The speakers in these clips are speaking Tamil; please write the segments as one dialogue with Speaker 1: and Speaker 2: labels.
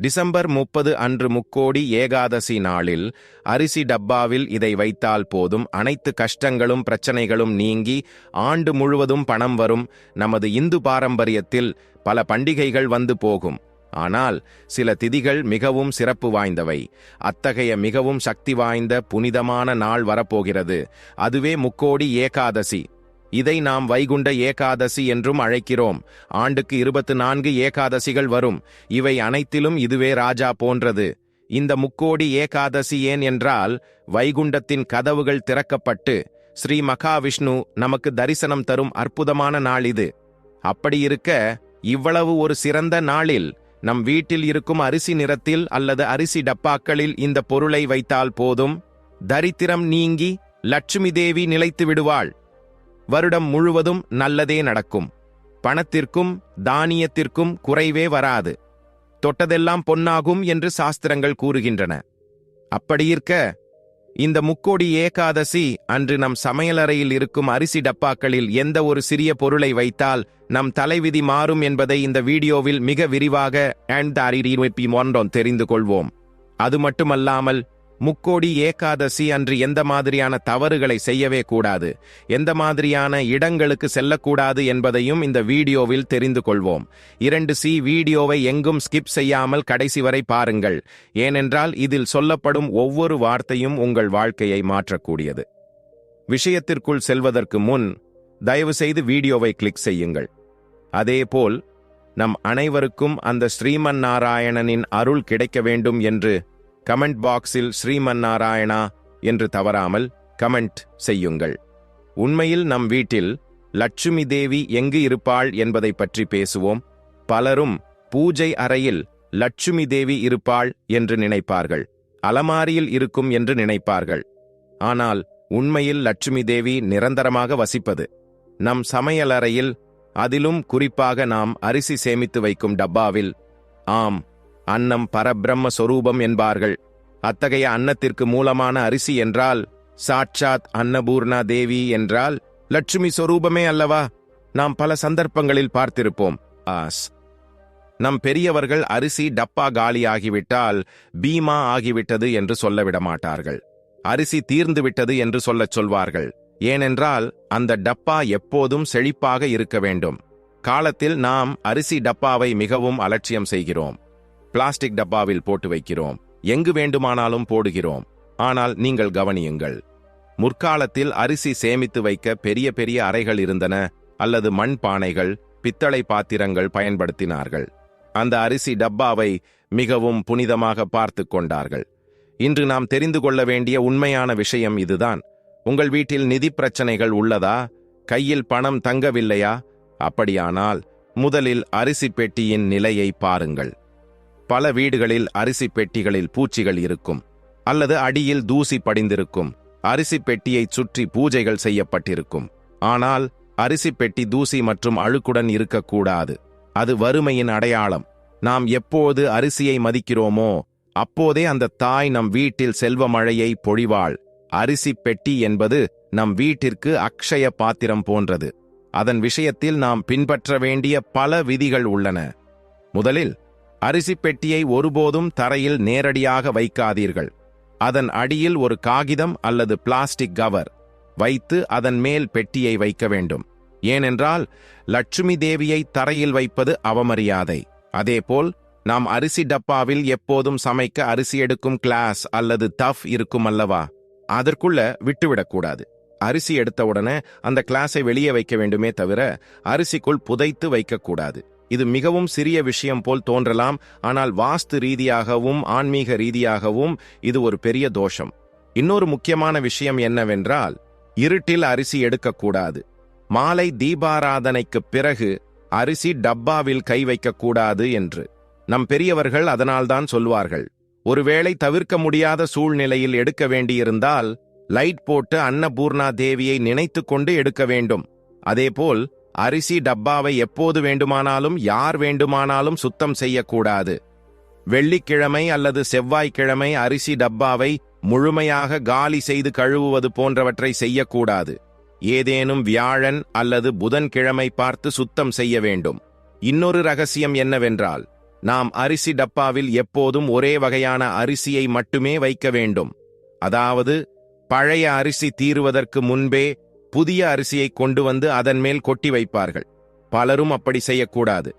Speaker 1: டிசம்பர் முப்பது அன்று முக்கோடி ஏகாதசி நாளில் அரிசி டப்பாவில் இதை வைத்தால் போதும். அனைத்து கஷ்டங்களும் பிரச்சனைகளும் நீங்கி ஆண்டு முழுவதும் பணம் வரும். நமது இந்து பாரம்பரியத்தில் பல பண்டிகைகள் வந்து போகும். ஆனால் சில திதிகள் மிகவும் சிறப்பு வாய்ந்தவை. அத்தகைய மிகவும் சக்தி வாய்ந்த புனிதமான நாள் வரப்போகிறது. அதுவே முக்கோடி ஏகாதசி. இதை நாம் வைகுண்ட ஏகாதசி என்றும் அழைக்கிறோம். ஆண்டுக்கு இருபத்து நான்கு ஏகாதசிகள் வரும். இவை அனைத்திலும் இதுவே ராஜா போன்றது. இந்த முக்கோடி ஏகாதசி ஏன் என்றால் வைகுண்டத்தின் கதவுகள் திறக்கப்பட்டு ஸ்ரீ மகாவிஷ்ணு நமக்கு தரிசனம் தரும் அற்புதமான நாள் இது. அப்படியிருக்க இவ்வளவு ஒரு சிறந்த நாளில் நம் வீட்டில் இருக்கும் அரிசி நிறத்தில் அல்லது அரிசி டப்பாக்களில் இந்த பொருளை வைத்தால் போதும்? தரித்திரம் நீங்கி லட்சுமி தேவி நிலைத்து விடுவாள். வருடம் முழுவதும் நல்லதே நடக்கும். பணத்திற்கும் தானியத்திற்கும் குறைவே வராது. தொட்டதெல்லாம் பொன்னாகும் என்று சாஸ்திரங்கள் கூறுகின்றன. அப்படியிருக்க இந்த முக்கோடி ஏகாதசி அன்று நம் சமையலறையில் இருக்கும் அரிசி டப்பாக்களில் எந்த ஒரு சிறிய பொருளை வைத்தால் நம் தலைவிதி மாறும் என்பதை இந்த வீடியோவில் மிக விரிவாக அண்ட் அறிவிப்பி ஒன்றோம் தெரிந்து கொள்வோம். அது மட்டுமல்லாமல் முக்கோடி ஏகாதசி அன்று எந்த மாதிரியான தவறுகளை செய்யவே கூடாது எந்த மாதிரியான இடங்களுக்கு செல்லக்கூடாது என்பதையும் இந்த வீடியோவில் தெரிந்து கொள்வோம். இரண்டு சி வீடியோவை எங்கும் ஸ்கிப் செய்யாமல் கடைசி வரை பாருங்கள். ஏனென்றால் இதில் சொல்லப்படும் ஒவ்வொரு வார்த்தையும் உங்கள் வாழ்க்கையை மாற்றக்கூடியது. விஷயத்திற்குள் செல்வதற்கு முன் தயவுசெய்து வீடியோவை கிளிக் செய்யுங்கள். அதேபோல் நம் அனைவருக்கும் அந்த ஸ்ரீமன் நாராயணனின் அருள் கிடைக்க வேண்டும் என்று கமெண்ட் பாக்ஸில் ஸ்ரீமன் நாராயணா என்று தவறாமல் கமெண்ட் செய்யுங்கள். உண்மையில் நம் வீட்டில் லட்சுமி தேவி எங்கு இருப்பாள் என்பதை பற்றி பேசுவோம். பலரும் பூஜை அறையில் லட்சுமி தேவி இருப்பாள் என்று நினைப்பார்கள். அலமாரியில் இருக்கும் என்று நினைப்பார்கள். ஆனால் உண்மையில் லட்சுமி தேவி நிரந்தரமாக வசிப்பது. நம் சமையலறையில் அதிலும் குறிப்பாக நாம் அரிசி சேமித்து வைக்கும் டப்பாவில் ஆம் அன்னம் பரபிரம்ம சொரூபம் என்பார்கள். அத்தகைய அன்னத்திற்கு மூலமான அரிசி என்றால் சாட்சாத் அன்னபூர்ணா தேவி என்றால் லட்சுமி சொரூபமே அல்லவா? நாம் பல சந்தர்ப்பங்களில் பார்த்திருப்போம். ஆஸ். நம் பெரியவர்கள் அரிசி டப்பா காலி ஆகிவிட்டால் பீமா ஆகிவிட்டது என்று சொல்லவிட மாட்டார்கள் அரிசி தீர்ந்து விட்டது என்று சொல்லச் சொல்வார்கள். ஏனென்றால் அந்த டப்பா எப்போதும் செழிப்பாக இருக்க வேண்டும். காலத்தில் நாம் அரிசி டப்பாவை மிகவும் அலட்சியம் செய்கிறோம். பிளாஸ்டிக் டப்பாவில் போட்டு வைக்கிறோம். எங்கு வேண்டுமானாலும் போடுகிறோம். ஆனால் நீங்கள் கவனியுங்கள். முற்காலத்தில் அரிசி சேமித்து வைக்க பெரிய பெரிய அறைகள் இருந்தன. அல்லது மண் பானைகள் பித்தளை பாத்திரங்கள் பயன்படுத்தினார்கள். அந்த அரிசி டப்பாவை மிகவும் புனிதமாக பார்த்து கொண்டார்கள். இன்று நாம் தெரிந்து கொள்ள வேண்டிய உண்மையான விஷயம் இதுதான். உங்கள் வீட்டில் நிதி பிரச்சனைகள் உள்ளதா? கையில் பணம் தங்கவில்லையா? அப்படியானால் முதலில் அரிசி பெட்டியின் நிலையை பாருங்கள். பல வீடுகளில் அரிசி பெட்டிகளில் பூச்சிகள் இருக்கும். அல்லது அடியில் தூசி படிந்திருக்கும். அரிசி பெட்டியைச் சுற்றி பூஜைகள் செய்யப்பட்டிருக்கும். ஆனால் அரிசி பெட்டி தூசி மற்றும் அழுக்குடன் இருக்கக்கூடாது. அது வறுமையின் அடையாளம். நாம் எப்போது அரிசியை மதிக்கிறோமோ அப்போதே அந்த தாய் நம் வீட்டில் செல்வ மழையை பொழிவாள். அரிசி பெட்டி என்பது நம் வீட்டிற்கு அக்ஷய பாத்திரம் போன்றது. அதன் விஷயத்தில் நாம் பின்பற்ற வேண்டிய பல விதிகள் உள்ளன. முதலில் அரிசி பெட்டியை ஒருபோதும் தரையில் நேரடியாக வைக்காதீர்கள். அதன் அடியில் ஒரு காகிதம் அல்லது பிளாஸ்டிக் கவர் வைத்து அதன் மேல் பெட்டியை வைக்க வேண்டும். ஏனென்றால் லட்சுமி தேவியை தரையில் வைப்பது அவமரியாதை. அதேபோல் நாம் அரிசி டப்பாவில் எப்போதும் சமைக்க அரிசி எடுக்கும் கிளாஸ் அல்லது தஃப் இருக்கும் அல்லவா? அதற்குள்ள விட்டுவிடக்கூடாது அரிசி எடுத்தவுடனே அந்த கிளாஸை வெளியே வைக்க வேண்டுமே தவிர அரிசிக்குள் புதைத்து வைக்கக்கூடாது இது மிகவும் சிறிய விஷயம் போல் தோன்றலாம் ஆனால் வாஸ்து ரீதியாகவும் ஆன்மீக ரீதியாகவும் இது ஒரு பெரிய தோஷம். இன்னொரு முக்கியமான விஷயம் என்னவென்றால் இருட்டில் அரிசி எடுக்கக்கூடாது. மாலை தீபாராதனைக்குப் பிறகு அரிசி டப்பாவில் கை வைக்கக்கூடாது என்று. நம் பெரியவர்கள் அதனால்தான் சொல்வார்கள். ஒருவேளை தவிர்க்க முடியாத சூழ்நிலையில் எடுக்க வேண்டியிருந்தால் லைட் போட்டு அன்னபூர்ணா தேவியை நினைத்து கொண்டு எடுக்க வேண்டும். அதேபோல் அரிசி டப்பாவை எப்போது வேண்டுமானாலும் யார் வேண்டுமானாலும் சுத்தம் செய்யக்கூடாது. வெள்ளிக்கிழமை அல்லது செவ்வாய்க்கிழமை அரிசி டப்பாவை முழுமையாக காலி செய்து கழுவுவது போன்றவற்றை செய்யக்கூடாது. ஏதேனும் வியாழன் அல்லது புதன்கிழமை பார்த்து சுத்தம் செய்ய வேண்டும். இன்னொரு ரகசியம் என்னவென்றால் நாம் அரிசி டப்பாவில் எப்போதும் ஒரே வகையான அரிசியை மட்டுமே வைக்க வேண்டும். அதாவது பழைய அரிசி தீருவதற்கு முன்பே புதிய அரிசியை கொண்டு வந்து அதன் மேல் கொட்டி வைப்பார்கள். பலரும் அப்படி செய்யக்கூடாது.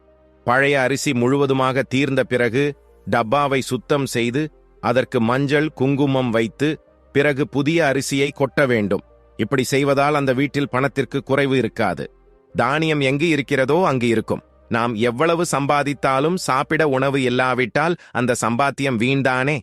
Speaker 1: பழைய அரிசி முழுவதுமாக தீர்ந்த பிறகு டப்பாவை சுத்தம் செய்து அதற்கு மஞ்சள் குங்குமம் வைத்து பிறகு புதிய அரிசியை கொட்ட வேண்டும். இப்படி செய்வதால் அந்த வீட்டில் பணத்திற்கு குறைவு இருக்காது. தானியம் எங்கு இருக்கிறதோ அங்கு இருக்கும். நாம் எவ்வளவு சம்பாதித்தாலும் சாப்பிட உணவு இல்லாவிட்டால் அந்த சம்பாத்தியம் வீண்தானே?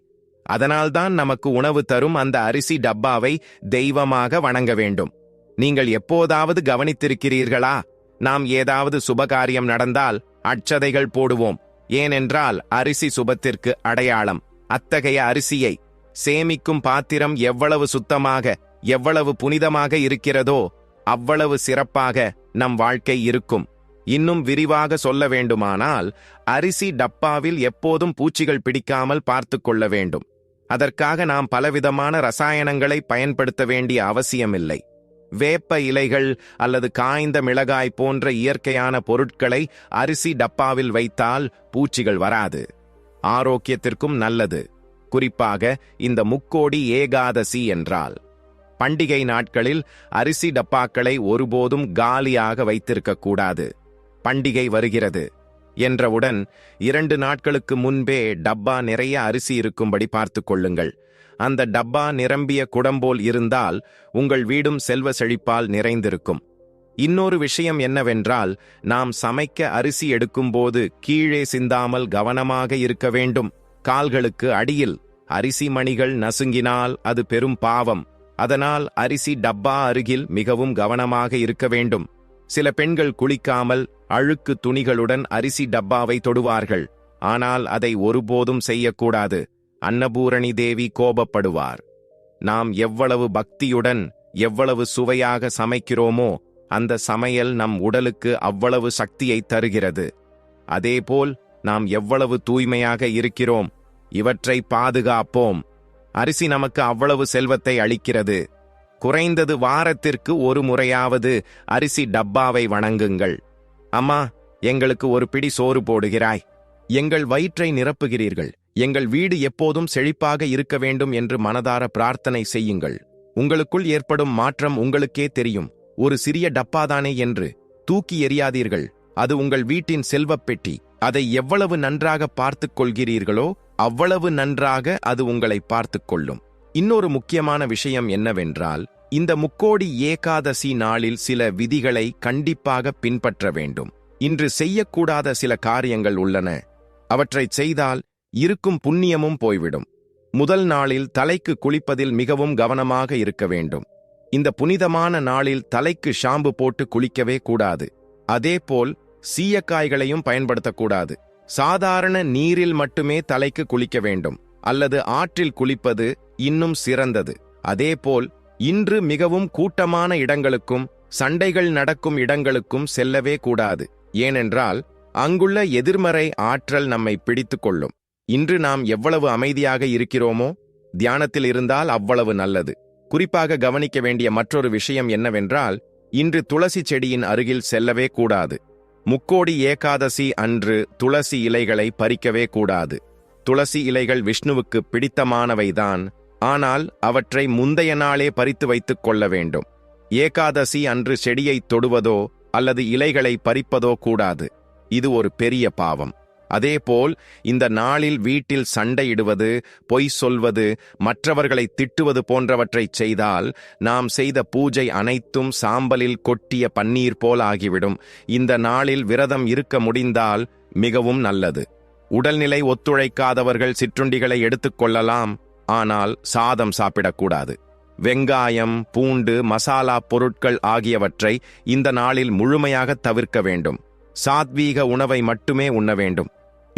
Speaker 1: அதனால்தான் நமக்கு உணவு தரும் அந்த அரிசி டப்பாவை தெய்வமாக வணங்க வேண்டும். நீங்கள் எப்போதாவது கவனித்திருக்கிறீர்களா? நாம் ஏதாவது சுபகாரியம் நடந்தால் அட்சதைகள் போடுவோம். ஏனென்றால் அரிசி சுபத்திற்கு அடையாளம். அத்தகைய அரிசியை சேமிக்கும் பாத்திரம் எவ்வளவு சுத்தமாக எவ்வளவு புனிதமாக இருக்கிறதோ அவ்வளவு சிறப்பாக நம் வாழ்க்கை இருக்கும். இன்னும் விரிவாக சொல்ல வேண்டுமானால் அரிசி டப்பாவில் எப்போதும் பூச்சிகள் பிடிக்காமல் பார்த்துக் கொள்ள வேண்டும். அதற்காக நாம் பலவிதமான ரசாயனங்களை பயன்படுத்த வேண்டிய அவசியமில்லை. வேப்ப இலைகள் அல்லது காய்ந்த மிளகாய் போன்ற இயற்கையான பொருட்களை அரிசி டப்பாவில் வைத்தால் பூச்சிகள் வராது. ஆரோக்கியத்திற்கும் நல்லது. குறிப்பாக இந்த முக்கோடி ஏகாதசி என்றால். பண்டிகை நாட்களில் அரிசி டப்பாக்களை ஒருபோதும் காலியாக வைத்திருக்க கூடாது. பண்டிகை வருகிறது. என்றவுடன் இரண்டு நாட்களுக்கு முன்பே டப்பா நிறைய அரிசி இருக்கும்படி பார்த்துக் கொள்ளுங்கள். அந்த டப்பா நிரம்பிய குடம்போல் இருந்தால் உங்கள் வீடும் செல்வ செழிப்பால் நிறைந்திருக்கும். இன்னொரு விஷயம் என்னவென்றால் நாம் சமைக்க அரிசி எடுக்கும்போது கீழே சிந்தாமல் கவனமாக இருக்க வேண்டும். கால்களுக்கு அடியில் அரிசி மணிகள் நசுங்கினால் அது பெரும் பாவம். அதனால் அரிசி டப்பா அருகில் மிகவும் கவனமாக இருக்க வேண்டும். சில பெண்கள் குளிக்காமல் அழுக்கு துணிகளுடன் அரிசி டப்பாவை தொடுவார்கள். ஆனால் அதை ஒருபோதும் செய்யக்கூடாது. அன்னபூரணி தேவி கோபப்படுவார். நாம் எவ்வளவு பக்தியுடன் எவ்வளவு சுவையாக சமைக்கிறோமோ அந்த சமையல் நம் உடலுக்கு அவ்வளவு சக்தியை தருகிறது. அதேபோல் நாம் எவ்வளவு தூய்மையாக இருக்கிறோம் இவற்றை பாதுகாப்போம். அரிசி நமக்கு அவ்வளவு செல்வத்தை அளிக்கிறது. குறைந்தது வாரத்திற்கு ஒரு முறையாவது அரிசி டப்பாவை வணங்குங்கள். அம்மா எங்களுக்கு ஒரு பிடி சோறு போடுகிறாய். எங்கள் வயிற்றை நிரப்புகிறீர்கள். எங்கள் வீடு எப்போதும் செழிப்பாக இருக்க வேண்டும் என்று மனதார பிரார்த்தனை செய்யுங்கள். உங்களுக்குள் ஏற்படும் மாற்றம் உங்களுக்கே தெரியும். ஒரு சிறிய டப்பாதானே என்று தூக்கி எறியாதீர்கள். அது உங்கள் வீட்டின் செல்வப் பெட்டி. அதை எவ்வளவு நன்றாக பார்த்து கொள்கிறீர்களோ அவ்வளவு நன்றாக அது உங்களை பார்த்து கொள்ளும். இன்னொரு முக்கியமான விஷயம் என்னவென்றால் இந்த முக்கோடி ஏகாதசி நாளில் சில விதிகளை கண்டிப்பாக பின்பற்ற வேண்டும். இன்று செய்யக்கூடாத சில காரியங்கள் உள்ளன. அவற்றைச் செய்தால் இருக்கும் புண்ணியமும் போய்விடும். முதல் நாளில் தலைக்கு குளிப்பதில் மிகவும் கவனமாக இருக்க வேண்டும். இந்த புனிதமான நாளில் தலைக்கு ஷாம்பு போட்டு குளிக்கவே கூடாது. அதேபோல் சீயக்காய்களையும் பயன்படுத்தக்கூடாது. சாதாரண நீரில் மட்டுமே தலைக்கு குளிக்க வேண்டும். அல்லது ஆற்றில் குளிப்பது இன்னும் சிறந்தது. அதேபோல் இன்று மிகவும் கூட்டமான இடங்களுக்கும் சண்டைகள் நடக்கும் இடங்களுக்கும் செல்லவே கூடாது. ஏனென்றால் அங்குள்ள எதிர்மறை ஆற்றல் நம்மை பிடித்துக் கொள்ளும். இன்று நாம் எவ்வளவு அமைதியாக இருக்கிறோமோ தியானத்தில் இருந்தால் அவ்வளவு நல்லது. குறிப்பாக கவனிக்க வேண்டிய மற்றொரு விஷயம் என்னவென்றால் இன்று துளசி செடியின் அருகில் செல்லவே கூடாது. முக்கோடி ஏகாதசி அன்று துளசி இலைகளை பறிக்கவே கூடாது. துளசி இலைகள் விஷ்ணுவுக்கு பிடித்தமானவைதான் ஆனால் அவற்றை முந்தைய நாளே பறித்து வைத்துக் கொள்ள வேண்டும். ஏகாதசி அன்று செடியை தொடுவதோ அல்லது இலைகளை பறிப்பதோ கூடாது. இது ஒரு பெரிய பாவம். அதேபோல் இந்த நாளில் வீட்டில் சண்டையிடுவது பொய் சொல்வது மற்றவர்களை திட்டுவது போன்றவற்றைச் செய்தால் நாம் செய்த பூஜை அனைத்தும் சாம்பலில் கொட்டிய பன்னீர் போல் ஆகிவிடும். இந்த நாளில் விரதம் இருக்க முடிந்தால் மிகவும் நல்லது. உடல்நிலை ஒத்துழைக்காதவர்கள் சிற்றுண்டிகளை எடுத்துக்கொள்ளலாம் ஆனால் சாதம் சாப்பிடக்கூடாது. வெங்காயம் பூண்டு மசாலா பொருட்கள் ஆகியவற்றை இந்த நாளில் முழுமையாக தவிர்க்க வேண்டும். சாத்வீக உணவை மட்டுமே உண்ண வேண்டும்.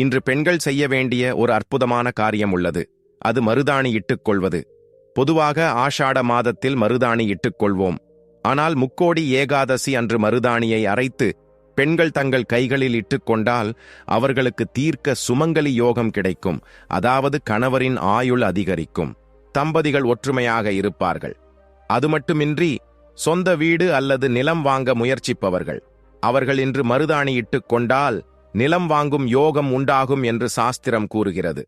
Speaker 1: இன்று பெண்கள் செய்ய வேண்டிய ஒரு அற்புதமான காரியம் உள்ளது. அது மருதாணி இட்டுக்கொள்வது. பொதுவாக ஆஷாட மாதத்தில் மருதாணி இட்டுக்கொள்வோம். ஆனால் முக்கோடி ஏகாதசி அன்று மருதாணியை அரைத்து பெண்கள் தங்கள் கைகளில் இட்டுக்கொண்டால் அவர்களுக்கு தீர்க்க சுமங்கலி யோகம் கிடைக்கும். அதாவது கணவரின் ஆயுள் அதிகரிக்கும். தம்பதிகள் ஒற்றுமையாக இருப்பார்கள். அது மட்டுமின்றி சொந்த வீடு அல்லது நிலம் வாங்க முயற்சிப்பவர்கள். அவர்கள் இன்று மருதாணி இட்டுக்கொண்டால் கொண்டால் நிலம் வாங்கும் யோகம் உண்டாகும் என்று சாஸ்திரம் கூறுகிறது.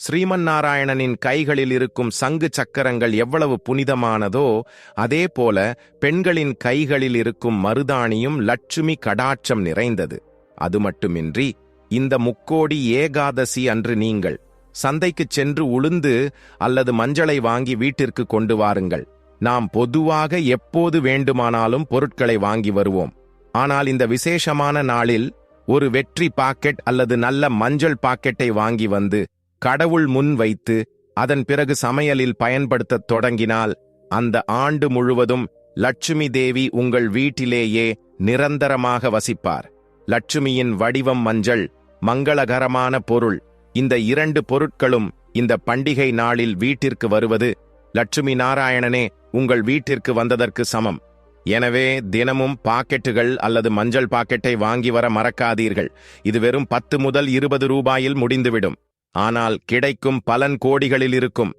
Speaker 1: ஸ்ரீமன் நாராயணனின் கைகளில் இருக்கும் சங்கு சக்கரங்கள் எவ்வளவு புனிதமானதோ அதே போல பெண்களின் கைகளில் இருக்கும் மருதாணியும் லட்சுமி கடாட்சம் நிறைந்தது. அது மட்டுமின்றி இந்த முக்கோடி ஏகாதசி அன்று நீங்கள் சந்தைக்குச் சென்று உளுந்து அல்லது மஞ்சளை வாங்கி வீட்டிற்கு கொண்டு வாருங்கள். நாம் பொதுவாக எப்போது வேண்டுமானாலும் பொருட்களை வாங்கி வருவோம். ஆனால் இந்த விசேஷமான நாளில் ஒரு வெற்றி பாக்கெட் அல்லது நல்ல மஞ்சள் பாக்கெட்டை வாங்கி வந்து கடவுள் முன் வைத்து அதன் பிறகு சமையலில் பயன்படுத்தத் தொடங்கினால் அந்த ஆண்டு முழுவதும் லட்சுமி தேவி உங்கள் வீட்டிலேயே நிரந்தரமாக வசிப்பார். லட்சுமியின் வடிவம் மஞ்சள் மங்களகரமான பொருள். இந்த இரண்டு பொருட்களும் இந்த பண்டிகை நாளில் வீட்டிற்கு வருவது லட்சுமி நாராயணனே உங்கள் வீட்டிற்கு வந்ததற்கு சமம். எனவே தினமும் பாக்கெட்டுகள் அல்லது மஞ்சள் பாக்கெட்டை வாங்கி வர மறக்காதீர்கள். இது வெறும் பத்து முதல் இருபது ரூபாயில் முடிந்துவிடும். ஆனால் கிடைக்கும் பலன் கோடிகளில் இருக்கும்.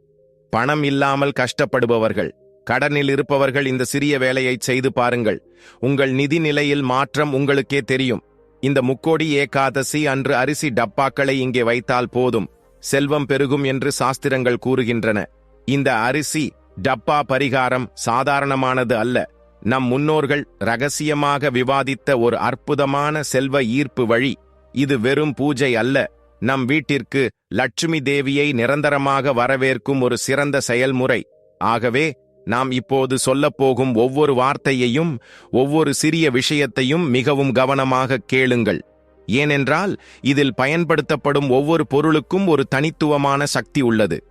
Speaker 1: பணம் இல்லாமல் கஷ்டப்படுபவர்கள் கடனில் இருப்பவர்கள் இந்த சிறிய வேலையை செய்து பாருங்கள். உங்கள் நிதி நிலையில் மாற்றம் உங்களுக்கே தெரியும். இந்த முக்கோடி ஏகாதசி அன்று அரிசி டப்பாக்களை இங்கே வைத்தால் போதும். செல்வம் பெருகும் என்று சாஸ்திரங்கள் கூறுகின்றன. இந்த அரிசி டப்பா பரிகாரம் சாதாரணமானது அல்ல. நம் முன்னோர்கள் ரகசியமாக விவாதித்த ஒரு அற்புதமான செல்வ ஈர்ப்பு வழி. இது வெறும் பூஜை அல்ல. நம் வீட்டிற்கு லட்சுமி தேவியை நிரந்தரமாக வரவேற்கும் ஒரு சிறந்த செயல்முறை. ஆகவே நாம் இப்போது சொல்லப்போகும் ஒவ்வொரு வார்த்தையையும் ஒவ்வொரு சிறிய விஷயத்தையும் மிகவும் கவனமாக கேளுங்கள். ஏனென்றால் இதில் பயன்படுத்தப்படும் ஒவ்வொரு பொருளுக்கும் ஒரு தனித்துவமான சக்தி உள்ளது.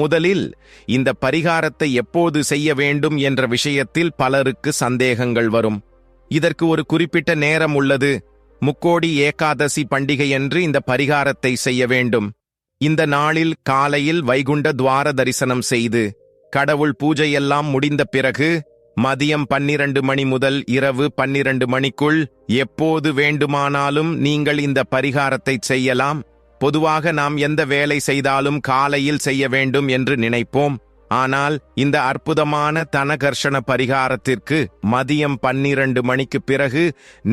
Speaker 1: முதலில் இந்த பரிகாரத்தை எப்போது செய்ய வேண்டும் என்ற விஷயத்தில் பலருக்கு சந்தேகங்கள் வரும். இதற்கு ஒரு குறிப்பிட்ட நேரம் உள்ளது. முக்கோடி ஏகாதசி பண்டிகையன்று இந்த பரிகாரத்தை செய்ய வேண்டும். இந்த நாளில் காலையில் வைகுண்ட துவார தரிசனம் செய்து கடவுள் பூஜையெல்லாம் முடிந்த பிறகு மதியம் பன்னிரண்டு மணி முதல் இரவு பன்னிரண்டு மணிக்குள் எப்போது வேண்டுமானாலும் நீங்கள் இந்த பரிகாரத்தை செய்யலாம். பொதுவாக நாம் எந்த வேலை செய்தாலும் காலையில் செய்ய வேண்டும் என்று நினைப்போம். ஆனால் இந்த அற்புதமான தனகர்ஷண பரிகாரத்திற்கு மதியம் பன்னிரண்டு மணிக்கு பிறகு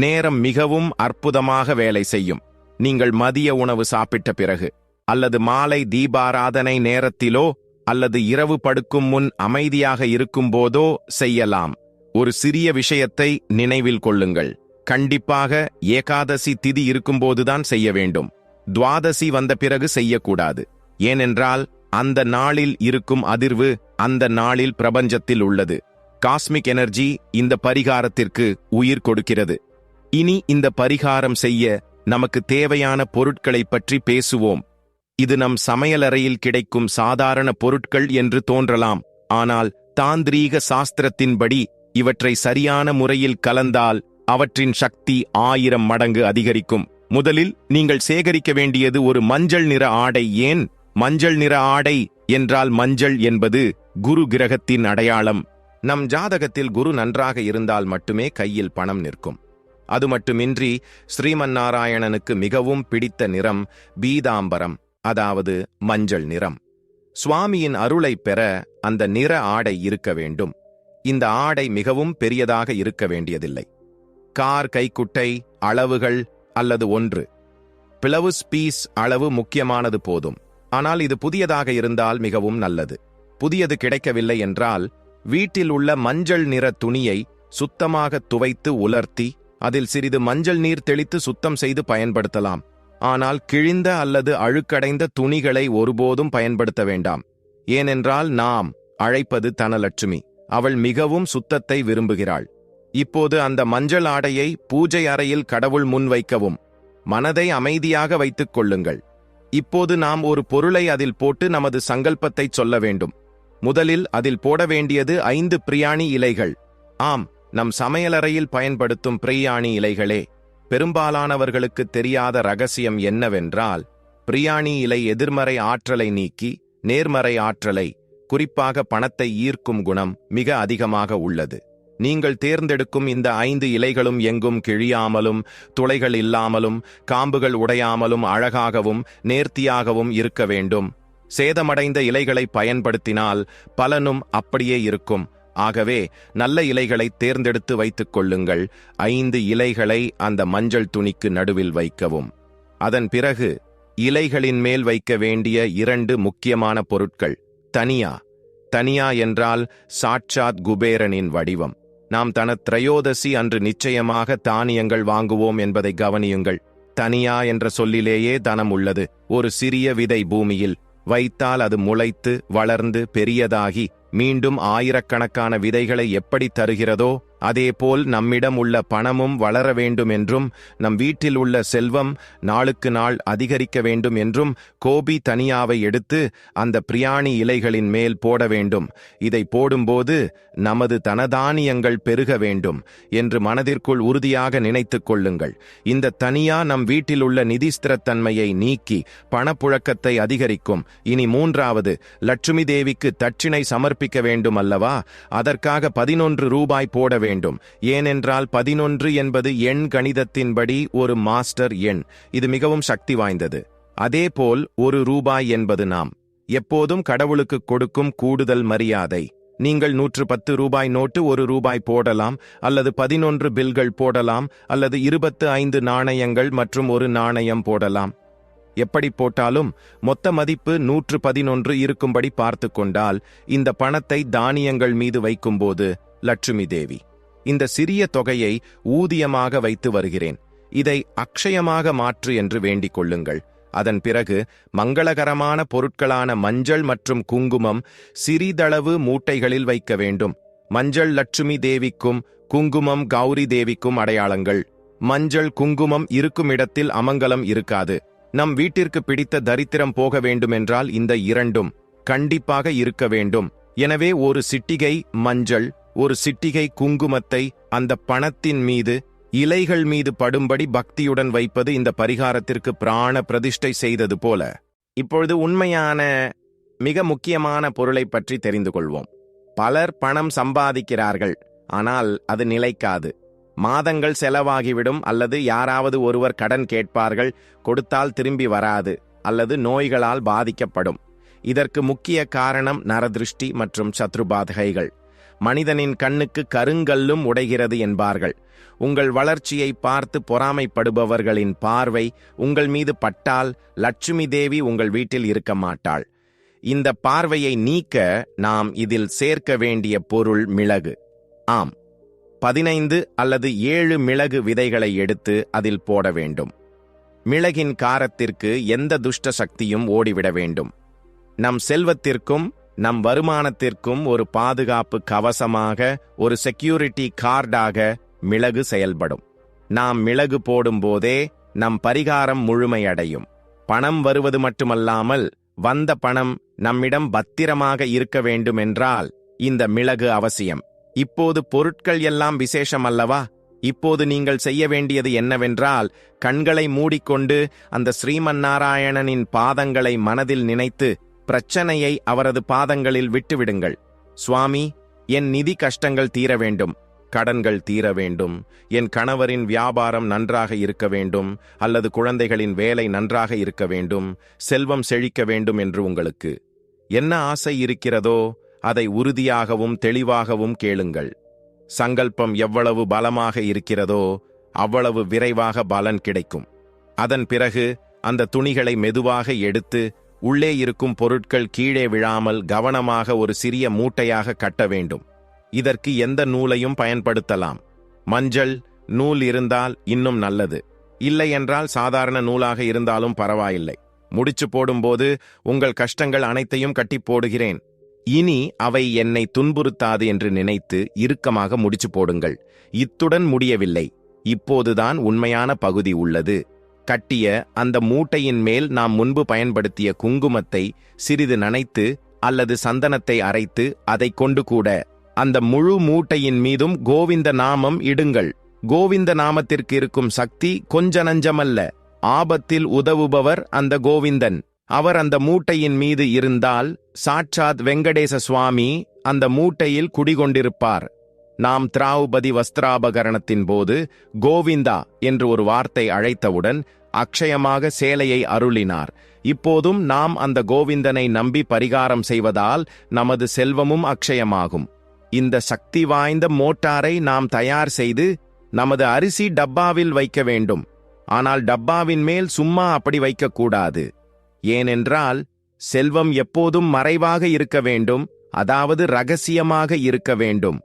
Speaker 1: நேரம் மிகவும் அற்புதமாக வேலை செய்யும். நீங்கள் மதிய உணவு சாப்பிட்ட பிறகு அல்லது மாலை தீபாராதனை நேரத்திலோ அல்லது இரவு படுக்கும் முன் அமைதியாக இருக்கும்போதோ செய்யலாம். ஒரு சிறிய விஷயத்தை நினைவில் கொள்ளுங்கள். கண்டிப்பாக ஏகாதசி திதி இருக்கும்போதுதான் செய்ய வேண்டும். துவாதசி வந்த பிறகு செய்யக்கூடாது. ஏனென்றால் அந்த நாளில் இருக்கும் அதிர்வு அந்த நாளில் பிரபஞ்சத்தில் உள்ளது. காஸ்மிக் எனர்ஜி இந்த பரிகாரத்திற்கு உயிர் கொடுக்கிறது. இனி இந்த பரிகாரம் செய்ய நமக்கு தேவையான பொருட்களைப் பற்றி பேசுவோம். இது நம் சமையலறையில் கிடைக்கும் சாதாரண பொருட்கள் என்று தோன்றலாம். ஆனால் தாந்திரீக சாஸ்திரத்தின்படி இவற்றை சரியான முறையில் கலந்தால் அவற்றின் சக்தி ஆயிரம் மடங்கு அதிகரிக்கும். முதலில் நீங்கள் சேகரிக்க வேண்டியது ஒரு மஞ்சள் நிற ஆடை ஏன்? மஞ்சள் நிற ஆடை என்றால் மஞ்சள் என்பது குரு கிரகத்தின் அடையாளம். நம் ஜாதகத்தில் குரு நன்றாக இருந்தால் மட்டுமே கையில் பணம் நிற்கும். அது மட்டுமின்றி ஸ்ரீமன் நாராயணனுக்கு மிகவும் பிடித்த நிறம் பீதாம்பரம் அதாவது மஞ்சள் நிறம். சுவாமியின் அருளை பெற அந்த நிற ஆடை இருக்க வேண்டும். இந்த ஆடை மிகவும் பெரியதாக இருக்க வேண்டியதில்லை. கார் கைக்குட்டை அளவுகள் அல்லது ஒன்று. பிளவு ஸ்பீஸ் அளவு முக்கியமானது போதும். ஆனால் இது புதியதாக இருந்தால் மிகவும் நல்லது. புதியது கிடைக்கவில்லை என்றால் வீட்டில் உள்ள மஞ்சள் நிற துணியை சுத்தமாக துவைத்து உலர்த்தி அதில் சிறிது மஞ்சள் நீர் தெளித்து சுத்தம் செய்து பயன்படுத்தலாம். ஆனால் கிழிந்த அல்லது அழுக்கடைந்த துணிகளை ஒருபோதும் பயன்படுத்த வேண்டாம். ஏனென்றால் நாம் அழைப்பது தனலட்சுமி. அவள் மிகவும் சுத்தத்தை விரும்புகிறாள். இப்போது அந்த மஞ்சள் ஆடையை பூஜை அறையில் கடவுள் முன் வைக்கவும். மனதை அமைதியாக வைத்துக் கொள்ளுங்கள். இப்போது நாம் ஒரு பொருளை அதில் போட்டு நமது சங்கல்பத்தை சொல்ல வேண்டும். முதலில் அதில் போட வேண்டியது ஐந்து பிரியாணி இலைகள். ஆம் நம் சமையலறையில் பயன்படுத்தும் பிரியாணி இலைகளே. பெரும்பாலானவர்களுக்கு தெரியாத ரகசியம் என்னவென்றால் பிரியாணி இலை எதிர்மறை ஆற்றலை நீக்கி நேர்மறை ஆற்றலை குறிப்பாக பணத்தை ஈர்க்கும் குணம் மிக அதிகமாக உள்ளது. நீங்கள் தேர்ந்தெடுக்கும் இந்த ஐந்து இலைகளும் எங்கும் கிழியாமலும் துளைகள் இல்லாமலும் காம்புகள் உடையாமலும் அழகாகவும் நேர்த்தியாகவும் இருக்க வேண்டும். சேதமடைந்த இலைகளை பயன்படுத்தினால் பலனும் அப்படியே இருக்கும். ஆகவே நல்ல இலைகளை தேர்ந்தெடுத்து வைத்துக் கொள்ளுங்கள். ஐந்து இலைகளை அந்த மஞ்சள் துணிக்கு நடுவில் வைக்கவும். அதன் பிறகு இலைகளின் மேல் வைக்க வேண்டிய இரண்டு முக்கியமான பொருட்கள் தனியா. தனியா என்றால் சாட்சாத் குபேரனின் வடிவம். நாம் தன திரையோதசி அன்று நிச்சயமாக தானியங்கள் வாங்குவோம் என்பதை கவனியுங்கள். தனியா என்ற சொல்லிலேயே தனம் உள்ளது. ஒரு சிறிய விதை பூமியில் வைத்தால் அது முளைத்து வளர்ந்து பெரியதாகி மீண்டும் ஆயிரக்கணக்கான விதைகளை எப்படி தருகிறதோ அதேபோல் நம்மிடம் உள்ள பணமும் வளர வேண்டும் என்றும் நம் வீட்டில் உள்ள செல்வம் நாளுக்கு நாள் அதிகரிக்க வேண்டும் என்றும் கோபி தனியாவை எடுத்து அந்த பிரியாணி இலைகளின் மேல் போட வேண்டும். இதை போடும்போது நமது தனதானியங்கள் பெருக வேண்டும் என்று மனதிற்குள் உறுதியாக நினைத்துக் கொள்ளுங்கள். இந்த தனியா நம் வீட்டில் உள்ள நிதிஸ்திரத்தன்மையை நீக்கி பணப்புழக்கத்தை அதிகரிக்கும். இனி மூன்றாவது லட்சுமி தேவிக்கு தட்சிணை சமர்ப்பிக்க வேண்டும் அல்லவா அதற்காக பதினொன்று ரூபாய் போட வேண்டும். வேண்டும். ஏனென்றால் பதினொன்று என்பது எண் கணிதத்தின்படி ஒரு மாஸ்டர் எண். இது மிகவும் சக்தி வாய்ந்தது. அதேபோல் ஒரு ரூபாய் என்பது நாம். எப்போதும் கடவுளுக்கு கொடுக்கும் கூடுதல் மரியாதை. நீங்கள் நூற்று பத்து ரூபாய் நோட்டு ஒரு ரூபாய் போடலாம் அல்லது பதினொன்று பில்கள் போடலாம் அல்லது இருபத்து ஐந்து நாணயங்கள் மற்றும் ஒரு நாணயம் போடலாம். எப்படி போட்டாலும் மொத்த மதிப்பு நூற்று பதினொன்று இருக்கும்படி பார்த்து கொண்டால் இந்த பணத்தை தானியங்கள் மீது வைக்கும்போது லட்சுமி தேவி. இந்த சிறிய தொகையை ஊதியமாக வைத்து வருகிறேன். இதை அக்ஷயமாக மாற்று என்று வேண்டிக் கொள்ளுங்கள். அதன் பிறகு மங்களகரமான பொருட்களான மஞ்சள் மற்றும் குங்குமம் சிறிதளவு மூட்டைகளில் வைக்க வேண்டும். மஞ்சள் லட்சுமி தேவிக்கும் குங்குமம் கௌரி தேவிக்கும் அடையாளங்கள். மஞ்சள் குங்குமம் இருக்கும் இடத்தில் அமங்கலம் இருக்காது. நம் வீட்டிற்கு பிடித்த தரித்திரம் போக வேண்டுமென்றால் இந்த இரண்டும் கண்டிப்பாக இருக்க வேண்டும். எனவே ஒரு சிட்டிகை மஞ்சள் ஒரு சிட்டிகை குங்குமத்தை அந்த பணத்தின் மீது இலைகள் மீது படும்படி பக்தியுடன் வைப்பது இந்த பரிகாரத்திற்கு பிராண பிரதிஷ்டை செய்தது போல. இப்பொழுது உண்மையான மிக முக்கியமான பொருளை பற்றி தெரிந்து கொள்வோம். பலர் பணம் சம்பாதிக்கிறார்கள் ஆனால் அது நிலைக்காது. மாதங்கள் செலவாகிவிடும் அல்லது யாராவது ஒருவர் கடன் கேட்பார்கள் கொடுத்தால் திரும்பி வராது அல்லது நோய்களால் பாதிக்கப்படும். இதற்கு முக்கிய காரணம் நரதிருஷ்டி மற்றும் சத்ருபாதகைகள். மனிதனின் கண்ணுக்கு கருங்கல்லும் உடைகிறது என்பார்கள். உங்கள் வளர்ச்சியை பார்த்து பொறாமைப்படுபவர்களின் பார்வை உங்கள் மீது பட்டால் லட்சுமி தேவி உங்கள் வீட்டில் இருக்க மாட்டாள். இந்த பார்வையை நீக்க நாம் இதில் சேர்க்க வேண்டிய பொருள் மிளகு. ஆம். பதினைந்து அல்லது ஏழு மிளகு விதைகளை எடுத்து அதில் போட வேண்டும். மிளகின் காரத்திற்கு எந்த துஷ்ட சக்தியும் ஓடிவிட வேண்டும். நம் செல்வத்திற்கும் நம் வருமானத்திற்கும் ஒரு பாதுகாப்பு கவசமாக ஒரு செக்யூரிட்டி கார்டாக மிளகு செயல்படும். நாம் மிளகு போடும்போதே நம் பரிகாரம் முழுமையடையும். பணம் வருவது மட்டுமல்லாமல் வந்த பணம் நம்மிடம் பத்திரமாக இருக்க வேண்டுமென்றால் இந்த மிளகு அவசியம். இப்போது பொருட்கள் எல்லாம் விசேஷம் அல்லவா? இப்போது நீங்கள் செய்ய வேண்டியது என்னவென்றால் கண்களை மூடிக்கொண்டு அந்த ஸ்ரீமன்னாராயணனின் பாதங்களை மனதில் நினைத்து பிரச்சனையை அவரது பாதங்களில் விட்டுவிடுங்கள். சுவாமி என் நிதி கஷ்டங்கள் தீர வேண்டும். கடன்கள் தீர வேண்டும். என் கணவரின் வியாபாரம் நன்றாக இருக்க வேண்டும். அல்லது குழந்தைகளின் வேலை நன்றாக இருக்க வேண்டும். செல்வம் செழிக்க வேண்டும் என்று உங்களுக்கு. என்ன ஆசை இருக்கிறதோ அதை உறுதியாகவும் தெளிவாகவும் கேளுங்கள். சங்கல்பம் எவ்வளவு பலமாக இருக்கிறதோ அவ்வளவு விரைவாக பலன் கிடைக்கும். அதன் பிறகு அந்த துணிகளை மெதுவாக எடுத்து உள்ளே இருக்கும் பொருட்கள் கீழே விழாமல் கவனமாக ஒரு சிறிய மூட்டையாக கட்ட வேண்டும். இதற்கு எந்த நூலையும் பயன்படுத்தலாம். மஞ்சள் நூல் இருந்தால் இன்னும் நல்லது. இல்லை என்றால் சாதாரண நூலாக இருந்தாலும் பரவாயில்லை. முடிச்சு போடும்போது உங்கள் கஷ்டங்கள் அனைத்தையும் கட்டி போடுகிறேன். இனி அவை என்னை துன்புறுத்தாது என்று நினைத்து இறுக்கமாக முடிச்சு போடுங்கள். இத்துடன் முடியவில்லை. இப்போதுதான் உண்மையான பகுதி உள்ளது. கட்டிய அந்த மூட்டையின் மேல் நாம் முன்பு பயன்படுத்திய குங்குமத்தை சிறிது நனைத்து அல்லது சந்தனத்தை அரைத்து அதை கொண்டு கூட அந்த முழு மூட்டையின் மீதும் கோவிந்த நாமம் இடுங்கள். கோவிந்த நாமத்திற்கு இருக்கும் சக்தி கொஞ்ச நஞ்சமல்ல ஆபத்தில் உதவுபவர் அந்த கோவிந்தன். அவர் அந்த மூட்டையின் மீது இருந்தால் சாட்சாத் வெங்கடேச சுவாமி அந்த மூட்டையில் குடிகொண்டிருப்பார். நாம் திராவுபதி வஸ்திராபகரணத்தின் போது கோவிந்தா என்று ஒரு வார்த்தை அழைத்தவுடன் அக்ஷயமாக சேலையை அருளினார். இப்போதும் நாம் அந்த கோவிந்தனை நம்பி பரிகாரம் செய்வதால் நமது செல்வமும் அக்ஷயமாகும். இந்த சக்தி வாய்ந்த மோட்டாரை நாம் தயார் செய்து நமது அரிசி டப்பாவில் வைக்க வேண்டும். ஆனால் டப்பாவின் மேல் சும்மா அப்படி வைக்கக்கூடாது ஏனென்றால் செல்வம் எப்போதும் மறைவாக இருக்க வேண்டும். அதாவது ரகசியமாக இருக்க வேண்டும்.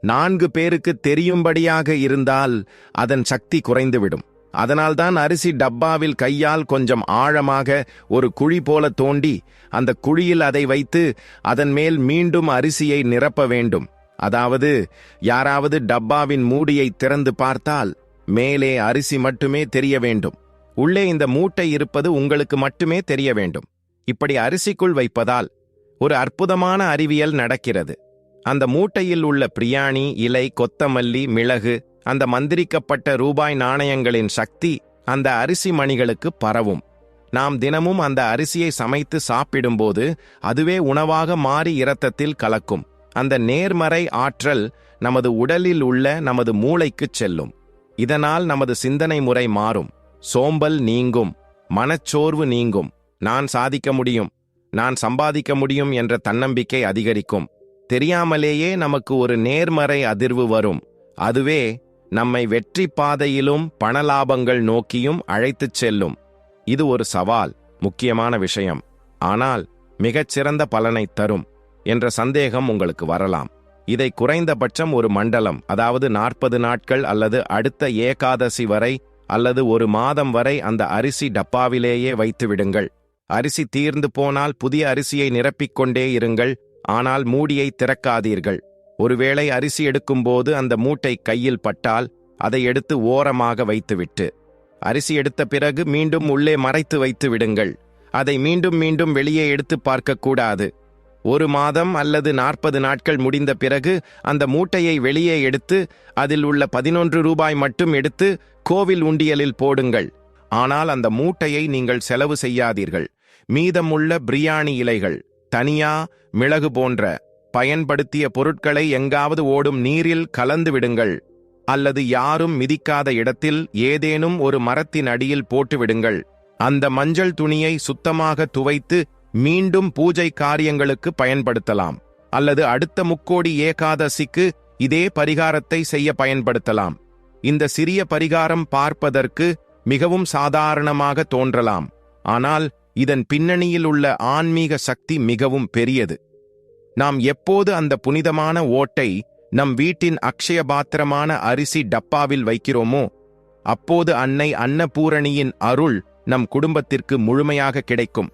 Speaker 1: நான்கு பேருக்கு தெரியும்படியாக இருந்தால் அதன் சக்தி குறைந்துவிடும். அதனால்தான் அரிசி டப்பாவில் கையால் கொஞ்சம் ஆழமாக ஒரு குழி போல தோண்டி அந்த குழியில் அதை வைத்து அதன் மேல் மீண்டும் அரிசியை நிரப்ப வேண்டும். அதாவது யாராவது டப்பாவின் மூடியை திறந்து பார்த்தால் மேலே அரிசி மட்டுமே தெரிய வேண்டும். உள்ளே இந்த மூட்டை இருப்பது உங்களுக்கு மட்டுமே தெரிய வேண்டும். இப்படி அரிசிக்குள் வைப்பதால் ஒரு அற்புதமான அறிவியல் நடக்கிறது. அந்த மூட்டையில் உள்ள பிரியாணி இலை கொத்தமல்லி மிளகு அந்த மந்திரிக்கப்பட்ட ரூபாய் நாணயங்களின் சக்தி அந்த அரிசி மணிகளுக்கு பரவும். நாம் தினமும் அந்த அரிசியை சமைத்து சாப்பிடும்போது அதுவே உணவாக மாறி இரத்தத்தில் கலக்கும். அந்த நேர்மறை ஆற்றல் நமது உடலில் உள்ள நமது மூளைக்குச் செல்லும். இதனால் நமது சிந்தனை முறை மாறும். சோம்பல் நீங்கும். மனச்சோர்வு நீங்கும். நான் சாதிக்க முடியும். நான் சம்பாதிக்க முடியும் என்ற தன்னம்பிக்கை அதிகரிக்கும். தெரியாமலேயே நமக்கு ஒரு நேர்மறை அதிர்வு வரும். அதுவே நம்மை வெற்றி பாதையிலும் பணலாபங்கள் நோக்கியும் அழைத்துச் செல்லும். இது ஒரு சவால் முக்கியமான விஷயம். ஆனால் மிகச்சிறந்த பலனை தரும் என்ற சந்தேகம் உங்களுக்கு வரலாம். இதை குறைந்தபட்சம் ஒரு மண்டலம் அதாவது நாற்பது நாட்கள் அல்லது அடுத்த ஏகாதசி வரை அல்லது ஒரு மாதம் வரை அந்த அரிசி டப்பாவிலேயே வைத்துவிடுங்கள். அரிசி தீர்ந்து போனால் புதிய அரிசியை நிரப்பிக்கொண்டே இருங்கள். ஆனால் மூடியை திறக்காதீர்கள். ஒருவேளை அரிசி எடுக்கும்போது அந்த மூட்டை கையில் பட்டால் அதை எடுத்து ஓரமாக வைத்துவிட்டு. அரிசி எடுத்த பிறகு மீண்டும் உள்ளே மறைத்து வைத்து விடுங்கள். அதை மீண்டும் மீண்டும் வெளியே எடுத்து பார்க்கக்கூடாது. ஒரு மாதம் அல்லது நாற்பது நாட்கள் முடிந்த பிறகு அந்த மூட்டையை வெளியே எடுத்து அதில் உள்ள பதினொன்று ரூபாய் மட்டும் எடுத்து கோவில் உண்டியலில் போடுங்கள். ஆனால் அந்த மூட்டையை நீங்கள் செலவு செய்யாதீர்கள். மீதமுள்ள பிரியாணி இலைகள். தனியா மிளகு போன்ற பயன்படுத்திய பொருட்களை எங்காவது ஓடும் நீரில் கலந்து விடுங்கள். அல்லது யாரும் மிதிக்காத இடத்தில் ஏதேனும் ஒரு மரத்தின் அடியில் போட்டுவிடுங்கள் அந்த மஞ்சள் துணியை சுத்தமாக துவைத்து மீண்டும் பூஜை காரியங்களுக்கு பயன்படுத்தலாம். அல்லது அடுத்த முக்கோடி ஏகாதசிக்கு இதே பரிகாரத்தை செய்ய பயன்படுத்தலாம். இந்த சிறிய பரிகாரம் பார்ப்பதற்கு மிகவும் சாதாரணமாக தோன்றலாம். ஆனால் இதன் பின்னணியில் உள்ள ஆன்மீக சக்தி மிகவும் பெரியது. நாம் எப்போது அந்த புனிதமான ஓட்டை நம் வீட்டின் அக்ஷய பாத்திரமான அரிசி டப்பாவில் வைக்கிறோமோ அப்போது அன்னை அன்னபூரணியின் அருள் நம் குடும்பத்திற்கு முழுமையாக கிடைக்கும்.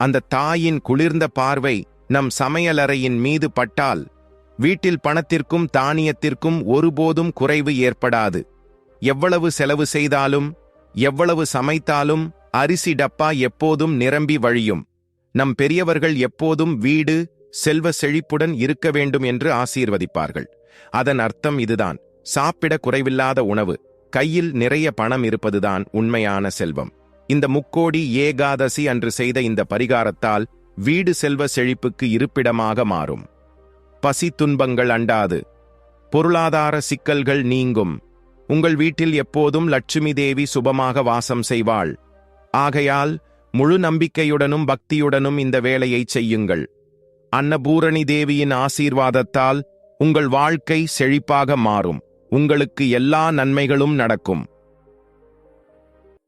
Speaker 1: அந்த தாயின் குளிர்ந்த பார்வை நம் சமையலறையின் மீது பட்டால் வீட்டில் பணத்திற்கும் தானியத்திற்கும் ஒருபோதும் குறைவு ஏற்படாது. எவ்வளவு செலவு செய்தாலும் எவ்வளவு சமைத்தாலும் அரிசி டப்பா எப்போதும் நிரம்பி வழியும். நம் பெரியவர்கள் எப்போதும் வீடு செல்வ செழிப்புடன் இருக்க வேண்டும் என்று ஆசீர்வதிப்பார்கள். அதன் அர்த்தம் இதுதான். சாப்பிட குறைவில்லாத உணவு. கையில் நிறைய பணம் இருப்பதுதான் உண்மையான செல்வம். இந்த முக்கோடி ஏகாதசி அன்று செய்த இந்த பரிகாரத்தால் வீடு செல்வ செழிப்புக்கு இருப்பிடமாக மாறும். பசி துன்பங்கள் அண்டாது. பொருளாதார சிக்கல்கள் நீங்கும். உங்கள் வீட்டில் எப்போதும் லட்சுமி தேவி சுபமாக வாசம் செய்வாள். ஆகையால் முழு நம்பிக்கையுடனும் பக்தியுடனும் இந்த வேலையை செய்யுங்கள். அன்னபூரணி தேவியின் ஆசீர்வாதத்தால் உங்கள் வாழ்க்கை செழிப்பாக மாறும். உங்களுக்கு எல்லா நன்மைகளும் நடக்கும்.